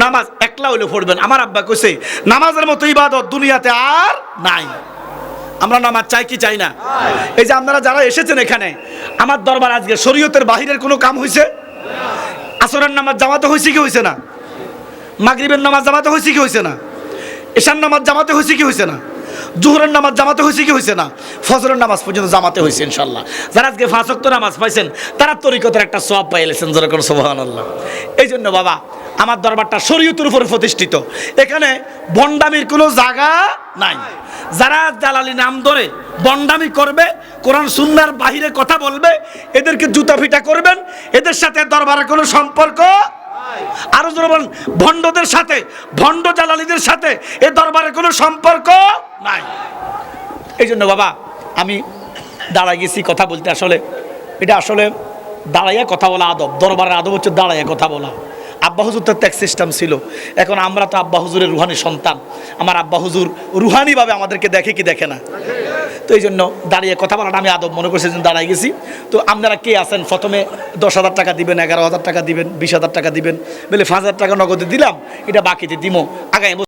নামাজ একলা হইলে পড়বেন। আমার আব্বা কইছে, নামাজের মতো ইবাদত দুনিয়াতে আর নাই। আমরা নামাজ চাই কি চাই না? এই যে আপনারা যারা এসেছেন এখানে, আমার দরবার আজকে শরীয়তের বাহিরের কোনো কাম হয়েছে আসরের নামাজ জামাতে হয়েছে কি হয়েছে না? মাগরিবের নামাজ জামাতে হয়েছে কি হয়েছে না? এশার নামাজ জামাতে হয়েছে কি হয়েছে না? জোহরের নামাজ জামাতে হয়েছে কি হয়েছে না? ফজরের নামাজ পর্যন্ত জামাতে হয়েছে ইনশাল্লাহ যারা আজকে ফাঁসক্ত নামাজ পাইছেন, তারা তরিকতের একটা সব পাইলেছেন যারা কোনো সোহান আল্লাহ এই জন্য বাবা আমার দরবারটা শরীয়তের উপরে প্রতিষ্ঠিত। এখানে বন্ডামির কোনো জায়গা নাই। যারা জালালি নাম ধরে বন্ডামি করবে, কোরআন সুন্নার বাহিরে কথা বলবে, এদেরকে জুতা ফিটা করবেন, এদের সাথে দরবারের কোনো সম্পর্ক আরও বলেন, ভণ্ডদের সাথে, ভণ্ড জালালিদের সাথে এ দরবারের কোনো সম্পর্ক নাই। এই জন্য বাবা, আমি দাঁড়ায় গেছি কথা বলতে আসলে। এটা আসলে দাঁড়াইয়া কথা বলা আদব। দরবারের আদব হচ্ছে দাঁড়াইয়া কথা বলা। আব্বা হুজুর তো ত্যাগ সিস্টেম ছিল। এখন আমরা তো আব্বা হুজুরের রুহানি সন্তান। আমার আব্বা হুজুর রুহানিভাবে আমাদেরকে দেখে কি দেখে না। তো এই জন্য দাঁড়িয়ে কথা বলাটা আমি আদব মনে করছি দাঁড়াই গেছি। তো আপনারা কে আছেন? প্রথমে দশ হাজার টাকা দিবেন, এগারো হাজার টাকা দিবেন, বিশ হাজার টাকা দিবেন। বলে পাঁচ হাজার টাকা নগদে দিলাম, এটা বাকিতে দিমো। আগামী